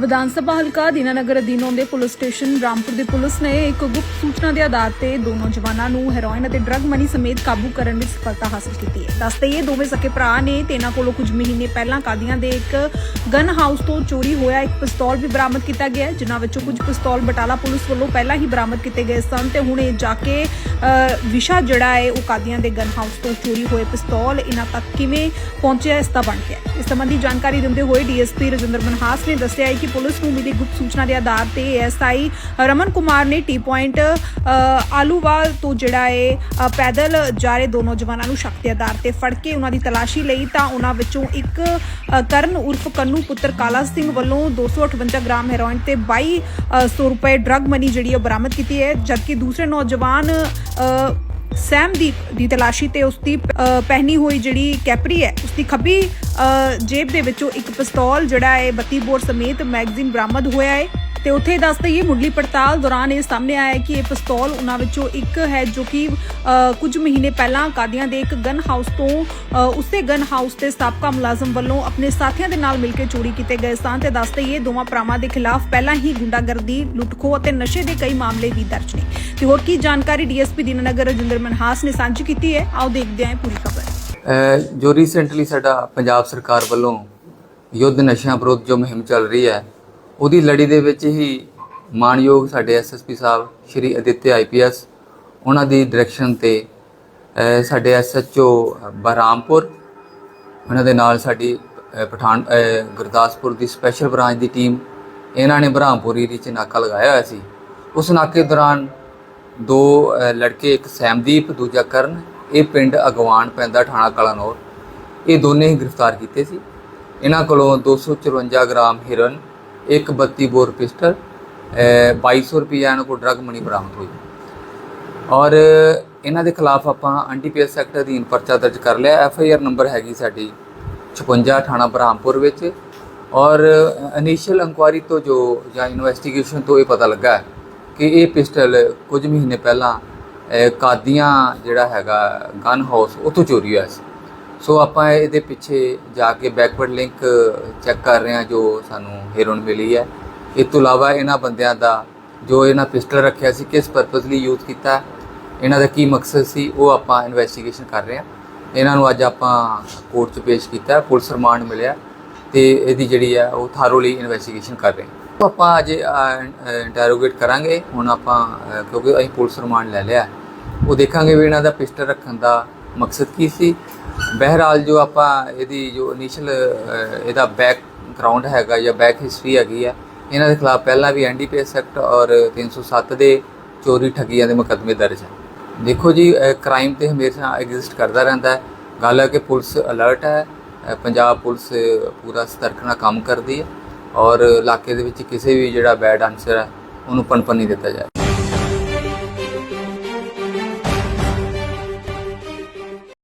ਵਿਧਾਨ ਸਭਾ ਹਲਕਾ ਦੀਨਾਨਗਰ ਅਧੀਨ ਆਉਂਦੇ ਪੁਲਿਸ ਸਟੇਸ਼ਨ ਰਾਮਪੁਰ ਦੀ ਪੁਲਿਸ ਨੇ ਇੱਕ ਗੁਪਤ ਸੂਚਨਾ ਦੇ ਆਧਾਰ ਤੇ ਦੋ ਨੌਜਵਾਨਾਂ ਨੂੰ ਹੈਰੋਇਨ ਅਤੇ ਡਰੱਗ ਮਨੀ ਸਮੇਤ ਕਾਬੂ ਕਰਨ ਵਿੱਚ ਸਫਲਤਾ ਹਾਸਲ ਕੀਤੀ ਹੈ। ਦੱਸਦੇ ਇਹ ਦੋਵੇਂ ਸਕੇ ਭਰਾ ਨੇ ਤੇ ਇਹਨਾਂ ਕੋਲੋਂ ਕੁਝ ਮਹੀਨੇ ਪਹਿਲਾਂ ਕਾਦੀਆਂ ਦੇ ਇੱਕ ਗਨ ਹਾਊਸ ਤੋਂ ਚੋਰੀ ਹੋਇਆ ਇੱਕ ਪਿਸਤੌਲ ਵੀ ਬਰਾਮਦ ਕੀਤਾ ਗਿਆ ਹੈ, ਜਿਨ੍ਹਾਂ ਵਿੱਚੋਂ ਕੁਝ ਪਿਸਤੌਲ ਬਟਾਲਾ ਪੁਲਿਸ ਵੱਲੋਂ ਪਹਿਲਾਂ ਹੀ ਬਰਾਮਦ ਕੀਤੇ ਗਏ ਸਨ ਤੇ ਹੁਣ ਇਹ ਜਾ ਕੇ ਅ, ਵਿਸ਼ਾ ਜਿਹੜਾ ਹੈ ਉਹ ਕਾਦੀਆਂ ਦੇ ਗਨ ਹਾਊਸ ਤੋਂ ਚੋਰੀ ਹੋਏ ਪਿਸਤੌਲ ਇਹਨਾਂ ਤੱਕ ਕਿਵੇਂ ਪਹੁੰਚਿਆ ਇਸ ਦਾ ਬਣ ਗਿਆ ਇਸ ਸੰਬੰਧੀ ਜਾਣਕਾਰੀ ਦਿੰਦੇ ਹੋਏ ਡੀਐਸਪੀ ਰਜਿੰਦਰ ਮਨਹਾਸ ਨੇ ਦੱਸਿਆ ਹੈ ਕਿ ਪੁਲਿਸ ਨੂੰ ਮਿਲੀ ਗੁਪਤ ਸੂਚਨਾ ਦੇ ਆਧਾਰ ਤੇ ਐਸਆਈ ਰਮਨ ਕੁਮਾਰ ਨੇ ਟੀ ਪੁਆਇੰਟ ਆਲੂਵਾਲ ਤੋਂ ਜਿਹੜਾ ਹੈ ਪੈਦਲ ਜਾ ਰਹੇ ਦੋ ਨੌਜਵਾਨਾਂ ਨੂੰ ਸ਼ੱਕ ਦੇ ਆਧਾਰ ਤੇ ਫੜ ਕੇ ਉਹਨਾਂ ਦੀ ਤਲਾਸ਼ੀ ਲਈ ਤਾਂ ਉਹਨਾਂ ਵਿੱਚੋਂ ਇੱਕ ਕਰਨ ਉਰਫ ਕੰਨੂ ਪੁੱਤਰ ਕਾਲਾ ਸਿੰਘ ਵੱਲੋਂ 258 ਗ੍ਰਾਮ ਹੈਰੋਇਨ ਤੇ 2200 ਰੁਪਏ ਡਰੱਗ ਮਨੀ ਜਿਹੜੀ ਉਹ ਬਰਾਮਦ ਕੀਤੀ ਹੈ ਜਦਕਿ ਦੂਸਰੇ ਨੌਜਵਾਨ ਅ, ਸੈਮਦੀਪ ਦੀ ਤਲਾਸ਼ੀ ਤੇ ਉਸ ਦੀ ਪਹਿਨੀ ਹੋਈ ਜਿਹੜੀ ਕੈਪਰੀ ਹੈ ਉਸ ਦੀ ਖੱਬੀ ਅ, ਜੇਬ ਦੇ ਵਿੱਚੋਂ ਇੱਕ ਪਿਸਤੌਲ ਜਿਹੜਾ ਹੈ 32 ਬੋਰ ਸਮੇਤ ਮੈਗਜ਼ੀਨ ਬਰਾਮਦ ਹੋਇਆ ਹੈ। ਤੇ ਉੱਥੇ ਦੱਸ ਦਈਏ ਮੁੱਢਲੀ ਪੜਤਾਲ ਦੌਰਾਨ ਇਹ ਸਾਹਮਣੇ ਆਇਆ ਹੈ ਕਿ ਇਹ ਪਿਸਤੌਲ ਉਹਨਾਂ ਵਿੱਚੋਂ ਇੱਕ ਹੈ ਜੋ ਕਿ ਕੁਝ ਮਹੀਨੇ ਪਹਿਲਾਂ ਕਾਦੀਆਂ ਦੇ ਇੱਕ ਗਨ ਹਾਊਸ ਤੋਂ ਉਸੇ ਗਨ ਹਾਊਸ ਦੇ ਸਾਬਕਾ ਮੁਲਾਜ਼ਮ ਵੱਲੋਂ ਆਪਣੇ ਸਾਥੀਆਂ ਦੇ ਨਾਲ ਮਿਲ ਕੇ ਚੋਰੀ ਕੀਤੇ ਗਏ ਸਨ ਤੇ ਦੱਸ ਦਈਏ ਦੋਵਾਂ ਭਰਾਵਾਂ ਦੇ ਖਿਲਾਫ ਪਹਿਲਾਂ ਹੀ ਗੁੰਡਾਗਰਦੀ, ਲੁੱਟਖੋ ਅਤੇ ਨਸ਼ੇ ਦੇ ਕਈ ਮਾਮਲੇ ਵੀ ਦਰਜ ਨੇ। ਤੇ ਹੋਰ ਕੀ ਜਾਣਕਾਰੀ ਡੀਐਸਪੀ ਦੀਨਨਗਰ ਰਜਿੰਦਰ ਮਨਹਾਸ ਨੇ ਸਾਂਝੀ ਕੀਤੀ ਹੈ? ਆਓ ਦੇਖਦੇ ਹਾਂ ਪੂਰੀ ਖਬਰ। ਜੋ ਰੀਸੈਂਟਲੀ ਸਾਡਾ ਪੰਜਾਬ ਸਰਕਾਰ ਵੱਲੋਂ ਯੁੱਧ ਨਸ਼ਿਆਂ ਵਿਰੁੱਧ ਜੋ ਮੁਹਿੰਮ ਚੱਲ ਰਹੀ ਹੈ ਉਹਦੀ ਲੜੀ ਦੇ ਵਿੱਚ ਹੀ ਮਾਨਯੋਗ ਸਾਡੇ ਐਸਐਸਪੀ ਸਾਹਿਬ, ਸ਼੍ਰੀ ਅਦਿੱਤਿਆ ਆਈਪੀਐਸ ਉਹਨਾਂ ਦੀ ਡਾਇਰੈਕਸ਼ਨ ਤੇ, ਅਹ, ਸਾਡੇ ਐਸਐਚਓ ਬਰਾਮਪੁਰ, ਉਹਨਾਂ ਦੇ ਨਾਲ ਸਾਡੀ ਪਠਾਨ ਗੁਰਦਾਸਪੁਰ ਦੀ ਸਪੈਸ਼ਲ ਬ੍ਰਾਂਚ ਦੀ ਟੀਮ ਇਹਨਾਂ ਨੇ ਬ੍ਰਹਮਪੁਰੀ ਏਰੀਏ 'ਚ ਨਾਕਾ ਲਗਾਇਆ ਹੋਇਆ ਸੀ। ਉਸ ਨਾਕੇ ਦੌਰਾਨ ਦੋ ਲੜਕੇ, ਇੱਕ ਸੈਮਦੀਪ, ਦੂਜਾ ਕਰਨ, ਇਹ ਪਿੰਡ ਅਗਵਾਨ ਪੈਂਦਾ, ਥਾਣਾ ਕਲਾਨੌਰ। ਇਹ ਦੋਨੇ ਹੀ ਗ੍ਰਿਫਤਾਰ ਕੀਤੇ ਸੀ। ਇਹਨਾਂ ਕੋਲੋਂ 254 ਗ੍ਰਾਮ ਹਿਰਨ ਇੱਕ 32 ਬੋਰ ਪਿਸਟਲ, ਅਹ 2200 ਰੁਪਏ ਇਹਨਾਂ ਕੋਲ ਡਰੱਗ ਮਨੀ ਬਰਾਮਦ ਹੋਈ। ਔਰ ਇਹਨਾਂ ਦੇ ਖਿਲਾਫ ਆਪਾਂ ਐਨਡੀਪੀਐਸ ਐਕਟ ਅਧੀਨ ਪਰਚਾ ਦਰਜ ਕਰ ਲਿਆ। ਐਫ ਆਈ ਆਰ ਨੰਬਰ ਹੈਗੀ ਸਾਡੀ 56 ਥਾਣਾ ਬ੍ਰਹਮਪੁਰ ਵਿੱਚ। ਔਰ ਇਨੀਸ਼ੀਅਲ ਇਨਕੁਆਇਰੀ ਤੋਂ ਜੋ ਜਾਂ ਇਨਵੈਸਟੀਗੇਸ਼ਨ ਤੋਂ ਇਹ ਪਤਾ ਲੱਗਾ ਕਿ ਇਹ ਪਿਸਟਲ ਕੁਝ ਮਹੀਨੇ ਪਹਿਲਾਂ ਕਾਦੀਆਂ ਜਿਹੜਾ ਹੈਗਾ ਗਨ ਹਾਊਸ ਉੱਥੋਂ ਚੋਰੀ ਹੋਇਆ ਸੀ। ਸੋ ਆਪਾਂ ਇਹਦੇ ਪਿੱਛੇ ਜਾ ਕੇ ਬੈਕਵਰਡ ਲਿੰਕ ਚੈੱਕ ਕਰ ਰਹੇ ਹਾਂ ਜੋ ਸਾਨੂੰ ਹੈਰੋਨ ਮਿਲੀ ਹੈ। ਇਸ ਤੋਂ ਇਲਾਵਾ ਇਹਨਾਂ ਬੰਦਿਆਂ ਦਾ ਜੋ ਇਹਨਾਂ ਪਿਸਟਲ ਰੱਖਿਆ ਸੀ, ਕਿਸ ਪਰਪਸ ਲਈ ਯੂਜ਼ ਕੀਤਾ ਇਹਨਾਂ ਦਾ ਕੀ ਮਕਸਦ ਸੀ, ਉਹ ਆਪਾਂ ਇਨਵੈਸਟੀਗੇਸ਼ਨ ਕਰ ਰਹੇ ਹਾਂ। ਇਹਨਾਂ ਨੂੰ ਅੱਜ ਆਪਾਂ ਕੋਰਟ 'ਚ ਪੇਸ਼ ਕੀਤਾ ਪੁਲਿਸ ਰਿਮਾਂਡ ਮਿਲਿਆ ਤੇ ਇਹਦੀ ਜਿਹੜੀ ਹੈ, ਉਹ ਥਾਰੋਲੀ ਇਨਵੈਸਟੀਗੇਸ਼ਨ ਕਰ ਰਹੇ ਹਾਂ। ਆਪਾਂ ਅੱਜ ਇੰਟਰੋਗੇਟ ਕਰਾਂਗੇ। ਹੁਣ ਆਪਾਂ ਕਿਉਂਕਿ ਅਸੀਂ ਪੁਲਿਸ ਰਿਮਾਂਡ ਲੈ ਲਿਆ ਉਹ ਦੇਖਾਂਗੇ ਵੀ ਇਹਨਾਂ ਦਾ ਪਿਸਟਲ ਰੱਖਣ ਦਾ ਮਕਸਦ ਕੀ ਸੀ? ਬਹਿਰਾਲ ਜੋ ਆਪਾਂ ਇਹਦੀ ਜੋ ਇਨੀਸ਼ੀਅਲ ਇਹਦਾ ਬੈਕਗ੍ਰਾਉਂਡ ਹੈਗਾ ਜਾਂ ਬੈਕ ਹਿਸਟਰੀ ਹੈਗੀ ਆ, ਇਹਨਾਂ ਦੇ ਖਿਲਾਫ ਪਹਿਲਾਂ ਵੀ ਐਨਡੀਪੀਐਸ ਐਕਟ ਔਰ 307 ਦੇ ਚੋਰੀ ਠੱਗੀਆਂ ਦੇ ਮੁਕੱਦਮੇ ਦਰਜ ਹਨ। ਦੇਖੋ ਜੀ ਕ੍ਰਾਈਮ ਤੇ ਹਮੇਸ਼ਾ ਐਗਜ਼ਿਸਟ ਕਰਦਾ ਰਹਿੰਦਾ ਹੈ। ਗੱਲ ਹੈ ਕਿ ਪੁਲਿਸ ਅਲਰਟ ਹੈ ਪੰਜਾਬ ਪੁਲਿਸ ਪੂਰਾ ਸਤਰਕ ਨਾਲ ਕੰਮ ਕਰਦੀ ਹੈ ਔਰ ਇਲਾਕੇ ਦੇ ਵਿੱਚ ਕਿਸੇ ਵੀ ਜਿਹੜਾ ਬੈਡ ਆਨਸਰ ਹੈ, ਉਹਨੂੰ ਪਨਪਨ ਨਹੀਂ ਦਿੱਤਾ ਜਾਏ।